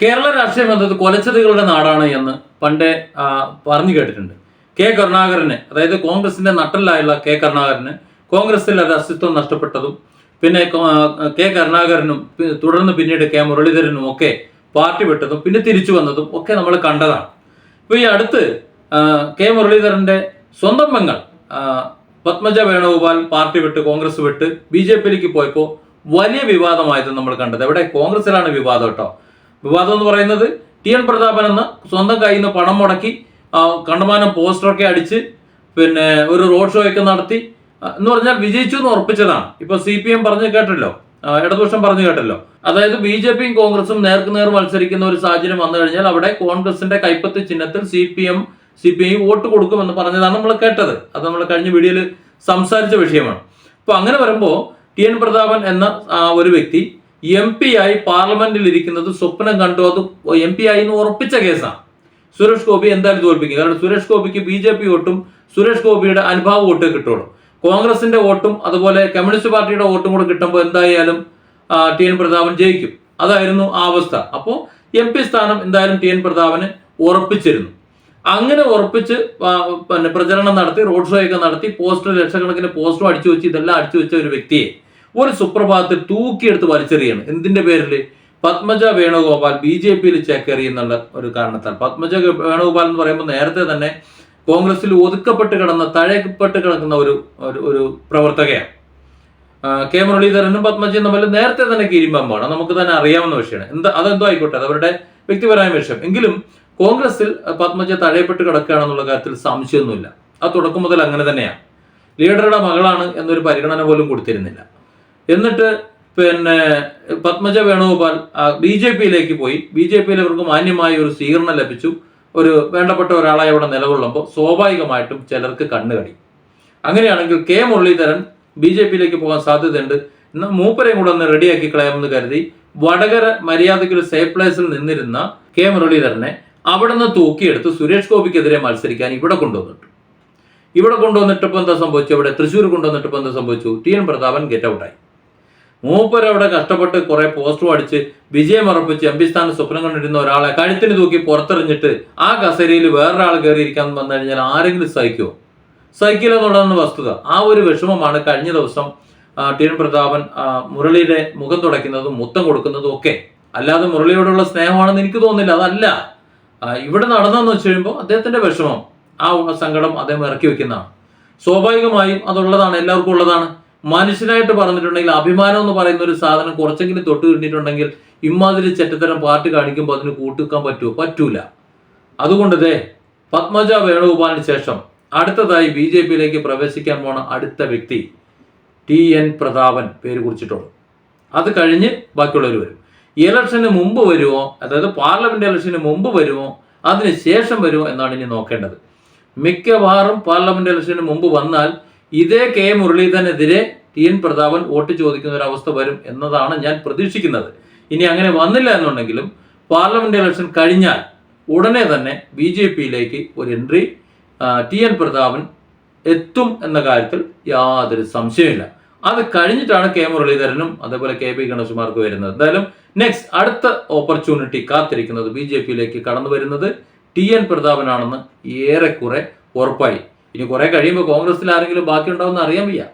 കേരള രാഷ്ട്രീയം എന്നത് കൊലച്ചതികളുടെ നാടാണ് എന്ന് പണ്ടേ പറഞ്ഞു കേട്ടിട്ടുണ്ട്. കെ കരുണാകരന് അതായത് കോൺഗ്രസിന്റെ നട്ടലായുള്ള കെ കരുണാകരന് കോൺഗ്രസിൽ അത് അസ്തിത്വം നഷ്ടപ്പെട്ടതും പിന്നെ കെ കരുണാകരനും തുടർന്ന് പിന്നീട് കെ മുരളീധരനും ഒക്കെ പാർട്ടി വിട്ടതും പിന്നെ തിരിച്ചു വന്നതും ഒക്കെ നമ്മൾ കണ്ടതാണ്. ഇപ്പൊ ഈ അടുത്ത് കെ മുരളീധരന്റെ സ്വന്തം പെങ്ങൾ പത്മജ വേണുഗോപാൽ പാർട്ടി വിട്ട് കോൺഗ്രസ് വിട്ട് ബി ജെ പിയിലേക്ക് പോയപ്പോൾ വലിയ വിവാദമായത് നമ്മൾ കണ്ടത്. എവിടെ? കോൺഗ്രസിലാണ് വിവാദം കേട്ടോ. വിവാദം എന്ന് പറയുന്നത് ടി എൻ പ്രതാപൻ എന്ന സ്വന്തം കയ്യിൽ നിന്ന് പണം മുടക്കി കണ്ടമാനം പോസ്റ്ററൊക്കെ അടിച്ച് പിന്നെ ഒരു റോഡ് ഷോ ഒക്കെ നടത്തി. എന്ന് പറഞ്ഞാൽ വിജയിച്ചു എന്ന് ഉറപ്പിച്ചതാണ്. ഇപ്പൊ സി പി എം പറഞ്ഞു കേട്ടല്ലോ. ഇടതുപക്ഷം പറഞ്ഞു കേട്ടല്ലോ. അതായത് ബി ജെ പിയും കോൺഗ്രസും നേർക്കുനേർ മത്സരിക്കുന്ന ഒരു സാഹചര്യം വന്നു കഴിഞ്ഞാൽ അവിടെ കോൺഗ്രസിന്റെ കൈപ്പത്തി ചിഹ്നത്തിൽ C P M C P I vote കൊടുക്കുമെന്ന് പറഞ്ഞതാണ് നമ്മൾ കേട്ടത്. അത് നമ്മൾ കഴിഞ്ഞ വീഡിയോയിൽ സംസാരിച്ച വിഷയമാണ്. അപ്പൊ അങ്ങനെ വരുമ്പോൾ ടി എൻ പ്രതാപൻ എന്ന ഒരു വ്യക്തി എം പി ആയി പാർലമെന്റിൽ ഇരിക്കുന്നത് സ്വപ്നം കണ്ടു അത് എം പി ആയി എന്ന് ഉറപ്പിച്ച കേസാണ്. സുരേഷ് ഗോപി എന്തായാലും തോൽപ്പിക്കും കാരണം സുരേഷ് ഗോപിക്ക് ബി ജെ പി വോട്ടും സുരേഷ് ഗോപിയുടെ അനുഭാവ വോട്ട് കിട്ടുള്ളൂ. കോൺഗ്രസിന്റെ വോട്ടും അതുപോലെ കമ്മ്യൂണിസ്റ്റ് പാർട്ടിയുടെ വോട്ടും കൂടെ കിട്ടുമ്പോൾ എന്തായാലും ടി എൻ പ്രതാപൻ ജയിക്കും. അതായിരുന്നു ആ അവസ്ഥ. അപ്പോൾ എം പി സ്ഥാനം എന്തായാലും ടി എൻ പ്രതാപന് ഉറപ്പിച്ചിരുന്നു. അങ്ങനെ ഉറപ്പിച്ച് പിന്നെ പ്രചരണം നടത്തി റോഡ് ഷോ ഒക്കെ നടത്തി പോസ്റ്റർ ലക്ഷക്കണക്കിന് പോസ്റ്ററും അടിച്ചു വെച്ച് ഇതെല്ലാം അടിച്ചു വെച്ച ഒരു വ്യക്തിയെ ഒരു സുപ്രഭാതത്തിൽ തൂക്കിയെടുത്ത് വലിച്ചെറിയാണ്. എന്തിന്റെ പേരിൽ പത്മജ വേണുഗോപാൽ ബി ജെ പിയിൽ ചേക്കേറി എന്നുള്ള ഒരു കാരണത്താൽ. പത്മജ വേണുഗോപാൽ എന്ന് പറയുമ്പോൾ നേരത്തെ തന്നെ കോൺഗ്രസിൽ ഒതുക്കപ്പെട്ട് കിടന്ന തഴയപ്പെട്ട് കിടക്കുന്ന ഒരു ഒരു- പ്രവർത്തകയാണ്. കെ മുരളീധരനും പത്മജയും തമ്മിൽ നേരത്തെ തന്നെ കീരിമ്പമ്പാണ്. നമുക്ക് തന്നെ അറിയാവുന്ന വിഷയമാണ്. എന്താ അതെന്തോ ആയിക്കോട്ടെ അത് അവരുടെ വ്യക്തിപരമായ വിഷയം. എങ്കിലും കോൺഗ്രസിൽ പത്മജ തഴയപ്പെട്ട് കിടക്കുകയാണെന്നുള്ള കാര്യത്തിൽ സംശയമൊന്നുമില്ല. ആ തുടക്കം മുതൽ അങ്ങനെ തന്നെയാണ്. ലീഡറുടെ മകളാണ് എന്നൊരു പരിഗണന പോലും കൊടുത്തിരുന്നില്ല. എന്നിട്ട് പിന്നെ പത്മജ വേണുഗോപാൽ ബി ജെ പിയിലേക്ക് പോയി. ബി ജെ പിയിൽ ഇവർക്ക് മാന്യമായ ഒരു സ്വീകരണം ലഭിച്ചു. ഒരു വേണ്ടപ്പെട്ട ഒരാളായി അവിടെ നിലകൊള്ളുമ്പോൾ സ്വാഭാവികമായിട്ടും ചിലർക്ക് കണ്ണുകടി. അങ്ങനെയാണെങ്കിൽ കെ മുരളീധരൻ ബി ജെ പിയിലേക്ക് പോകാൻ സാധ്യതയുണ്ട്. എന്നാൽ മൂപ്പരെയും കൂടെ ഒന്ന് റെഡിയാക്കി കളയാമെന്ന് കരുതി വടകര മര്യാദയ്ക്ക് ഒരു സേഫ് പ്ലേസിൽ നിന്നിരുന്ന കെ മുരളീധരനെ അവിടെ നിന്ന് തൂക്കിയെടുത്ത് സുരേഷ് ഗോപിക്കെതിരെ മത്സരിക്കാൻ ഇവിടെ കൊണ്ടുവന്നിട്ടു. ഇവിടെ കൊണ്ടുവന്നിട്ടപ്പോൾ എന്താ സംഭവിച്ചു? ഇവിടെ തൃശ്ശൂർ കൊണ്ടുവന്നിട്ടപ്പോൾ എന്താ സംഭവിച്ചു? ടി എൻ പ്രതാപൻ ഗെറ്റ് ഔട്ടായി മൂപ്പർ അവിടെ കഷ്ടപ്പെട്ട് കുറെ പോസ്റ്ററും അടിച്ച് വിജയം ഉറപ്പിച്ച് എം പി സ്ഥാനം സ്വപ്നം കണ്ടിരുന്ന ഒരാളെ കഴുത്തിന് തൂക്കി പുറത്തെറിഞ്ഞിട്ട് ആ കസേരയിൽ വേറൊരാൾ കയറിയിരിക്കാൻ വന്നു കഴിഞ്ഞാൽ ആരെങ്കിലും സഹിക്കുമോ സഹിക്കില്ല എന്നുള്ളതാണ് വസ്തുത. ആ ഒരു വിഷമമാണ് കഴിഞ്ഞ ദിവസം ടി എൻ പ്രതാപൻ മുരളിയുടെ മുഖം തുടയ്ക്കുന്നതും മുത്തം കൊടുക്കുന്നതും ഒക്കെ. അല്ലാതെ മുരളിയോടുള്ള സ്നേഹമാണെന്ന് എനിക്ക് തോന്നുന്നില്ല. അതല്ല. ഇവിടെ നടന്നെന്ന് വെച്ച് കഴിയുമ്പോൾ അദ്ദേഹത്തിന്റെ വിഷമം ആ സങ്കടം അദ്ദേഹം ഇറക്കി വെക്കുന്നതാണ്. സ്വാഭാവികമായും അതുള്ളതാണ് എല്ലാവർക്കും ഉള്ളതാണ്. മനുഷ്യനായിട്ട് പറഞ്ഞിട്ടുണ്ടെങ്കിൽ അഭിമാനം എന്ന് പറയുന്ന ഒരു സാധനം കുറച്ചെങ്കിലും തൊട്ട് കിട്ടിയിട്ടുണ്ടെങ്കിൽ ഇമ്മാതിരി ചെറ്റത്തരം പാർട്ടി കാണിക്കുമ്പോൾ അതിന് കൂട്ടുക്കാൻ പറ്റുമോ പറ്റൂല. അതുകൊണ്ട് ദേ പത്മജ വേണുഗോപാലിന് ശേഷം അടുത്തതായി ബി ജെ പിയിലേക്ക് പ്രവേശിക്കാൻ പോണ അടുത്ത വ്യക്തി ടി എൻ പ്രതാപൻ പേര് കുറിച്ചിട്ടുള്ളൂ അത് കഴിഞ്ഞ് ബാക്കിയുള്ളവർ വരും. ഇലക്ഷന് മുമ്പ് വരുമോ അതായത് പാർലമെന്റ് ഇലക്ഷന് മുമ്പ് വരുമോ അതിന് ശേഷം വരുമോ എന്നാണ് ഇനി നോക്കേണ്ടത്. മിക്കവാറും പാർലമെന്റ് ഇലക്ഷന് മുമ്പ് വന്നാൽ ഇതേ കെ മുരളീധരനെതിരെ ടി എൻ പ്രതാപൻ വോട്ട് ചോദിക്കുന്ന ഒരു അവസ്ഥ വരും എന്നതാണ് ഞാൻ പ്രതീക്ഷിക്കുന്നത്. ഇനി അങ്ങനെ വന്നില്ല എന്നുണ്ടെങ്കിലും പാർലമെന്റ് ഇലക്ഷൻ കഴിഞ്ഞാൽ ഉടനെ തന്നെ ബി ജെ പിയിലേക്ക് ഒരു എൻട്രി ടി എൻ പ്രതാപൻ എത്തും എന്ന കാര്യത്തിൽ യാതൊരു സംശയമില്ല അത് കഴിഞ്ഞിട്ടാണ് കെ മുരളീധരനും അതേപോലെ കെ പി ഗണേശുമാർക്ക് വരുന്നത്. എന്തായാലും നെക്സ്റ്റ് അടുത്ത ഓപ്പർച്യൂണിറ്റി കാത്തിരിക്കുന്നത് ബി ജെ പിയിലേക്ക് കടന്നു വരുന്നത് ടി എൻ പ്രതാപനാണെന്ന് ഏറെക്കുറെ ഉറപ്പായി. ഇനി കുറെ കഴിയുമ്പോൾ കോൺഗ്രസിൽ ആരെങ്കിലും ബാക്കി ഉണ്ടാവുമെന്ന് അറിയാൻ വയ്യ.